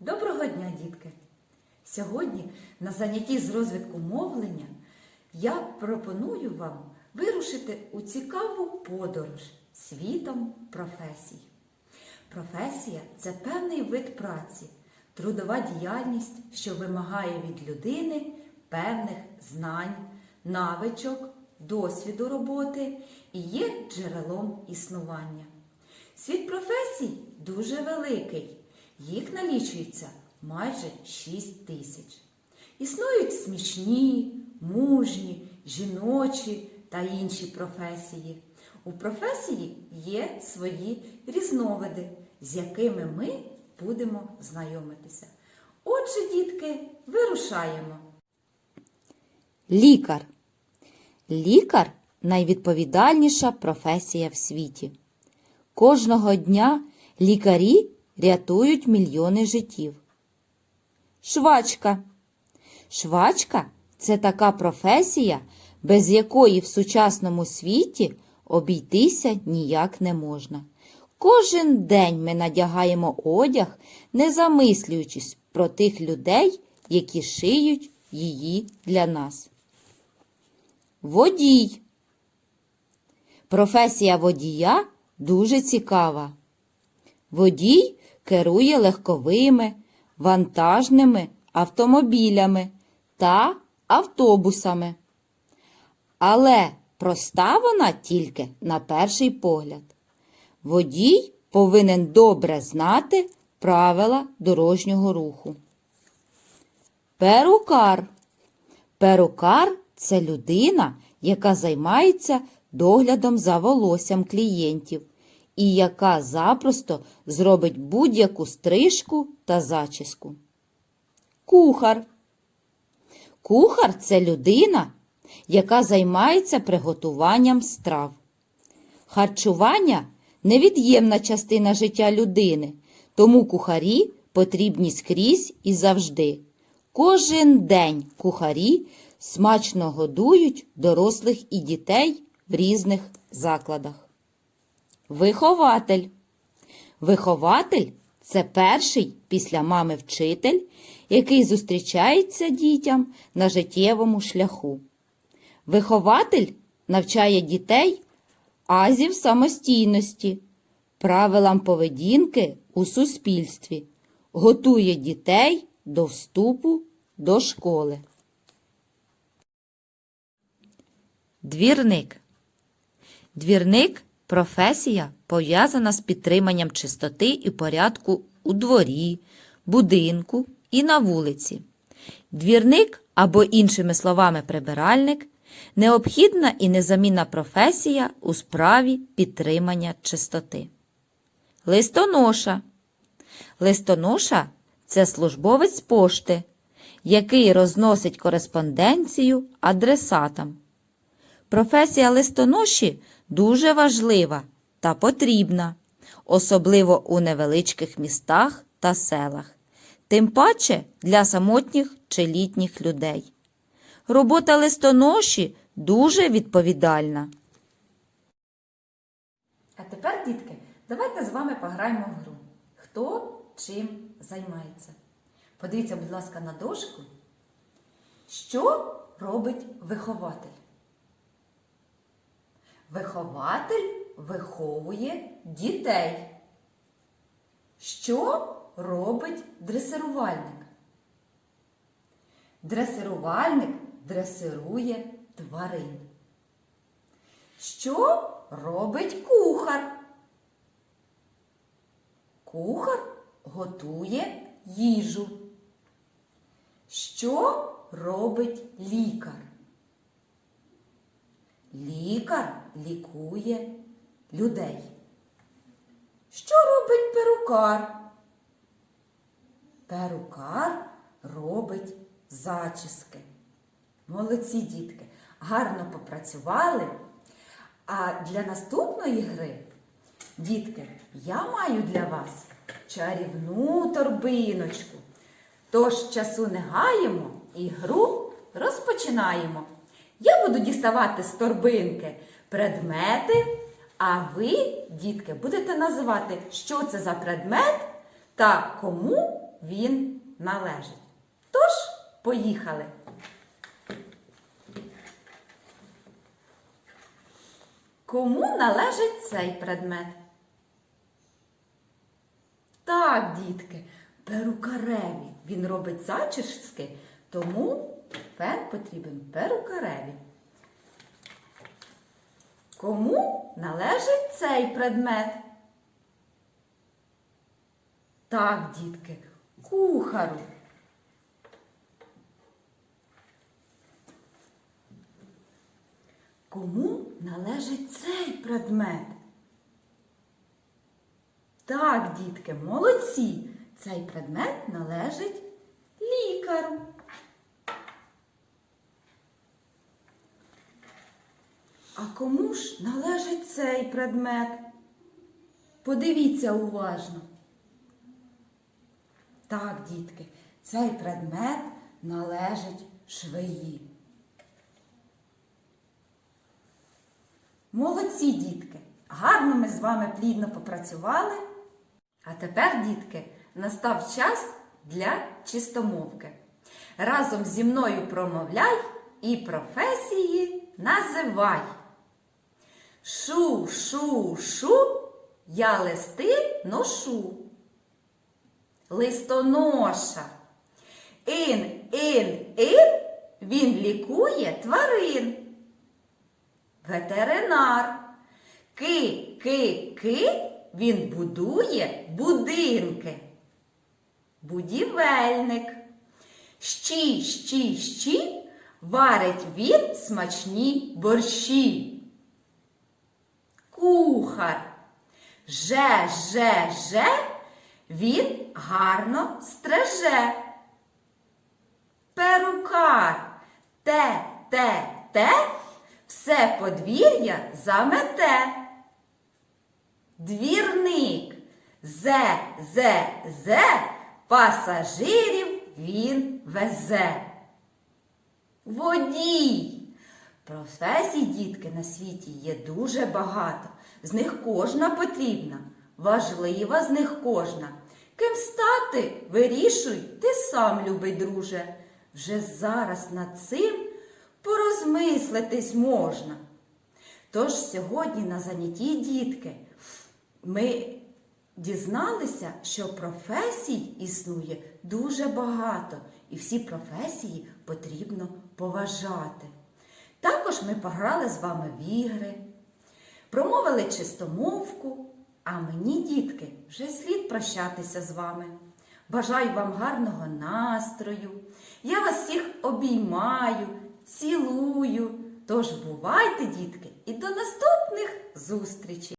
Доброго дня, дітки! Сьогодні на занятті з розвитку мовлення я пропоную вам вирушити у цікаву подорож світом професій. Професія це певний вид праці, трудова діяльність, що вимагає від людини певних знань, навичок, досвіду роботи і є джерелом існування. Світ професій дуже великий. Їх налічується майже 6 тисяч. Існують смішні, мужні, жіночі та інші професії. У професії є свої різновиди, з якими ми будемо знайомитися. Отже, дітки, вирушаємо. Лікар. Лікар найвідповідальніша професія в світі. Кожного дня лікарі рятують мільйони життів. Швачка. Швачка це така професія, без якої в сучасному світі обійтися ніяк не можна. Кожен день ми надягаємо одяг, не замислюючись про тих людей, які шиють її для нас. Водій. Професія водія дуже цікава. Водій керує легковими, вантажними автомобілями та автобусами. Але проста вона тільки на перший погляд. Водій повинен добре знати правила дорожнього руху. Перукар. Перукар це людина, яка займається доглядом за волоссям клієнтів і яка запросто зробить будь-яку стрижку та зачіску. Кухар. Кухар це людина, яка займається приготуванням страв. Харчування невід'ємна частина життя людини, тому кухарі потрібні скрізь і завжди. Кожен день кухарі смачно годують дорослих і дітей в різних закладах. Вихователь. Вихователь це перший після мами вчитель, який зустрічається дітям на життєвому шляху. Вихователь навчає дітей азів самостійності, правилам поведінки у суспільстві, готує дітей до вступу до школи. Двірник. Двірник професія пов'язана з підтриманням чистоти і порядку у дворі, будинку і на вулиці. Двірник або, іншими словами, прибиральник необхідна і незамінна професія у справі підтримання чистоти. Листоноша. Листоноша це службовець пошти, який розносить кореспонденцію адресатам. Професія листоноші дуже важлива та потрібна, особливо у невеличких містах та селах, тим паче для самотніх чи літніх людей. Робота листоноші дуже відповідальна. А тепер, дітки, давайте з вами пограємо в гру. Хто чим займається? Подивіться, будь ласка, на дошку. Що робить вихователь? Вихователь виховує дітей. Що робить дресирувальник? Дресирувальник дресирує тварин. Що робить кухар? Кухар готує їжу. Що робить лікар? Лікар лікує людей. Що робить перукар? Перукар робить зачіски. Молодці дітки, гарно попрацювали. А для наступної гри, дітки, я маю для вас чарівну торбиночку. Тож часу не гаємо і гру розпочинаємо. Я буду діставати з торбинки предмети, а ви, дітки, будете називати, що це за предмет та кому він належить. Тож, поїхали. Кому належить цей предмет? Так, дітки, перукареві. Він робить зачіски, тому фен потрібен перукареві. Кому належить цей предмет? Так, дітки, кухару. Кому належить цей предмет? Так, дітки, молодці. Цей предмет належить лікару. А кому ж належить цей предмет? Подивіться уважно. Так, дітки, цей предмет належить швеї. Молодці, дітки! Гарно ми з вами плідно попрацювали. А тепер, дітки, настав час для чистомовки. Разом зі мною промовляй і професії називай. Шу, шу, шу, я листи ношу. Листоноша. Ін, ін, ін, він лікує тварин. Ветеринар. Ки, ки, ки, він будує будинки. Будівельник. Щі, щі, щі, варить він смачні борщі. Кухар. Же, же, же, він гарно стреже. Перукар. Те, те, те, все подвір'я замете. Двірник. Зе, зе, зе, пасажирів він везе. Водій. Професій, дітки, на світі є дуже багато. З них кожна потрібна, важлива з них кожна. Ким стати, вирішуй, ти сам, любий друже. Вже зараз над цим порозмислитись можна. Тож сьогодні на занятті дітки ми дізналися, що професій існує дуже багато, і всі професії потрібно поважати. Також ми пограли з вами в ігри, промовили чистомовку, а мені, дітки, вже слід прощатися з вами. Бажаю вам гарного настрою. Я вас всіх обіймаю, цілую. Тож бувайте, дітки, і до наступних зустрічей!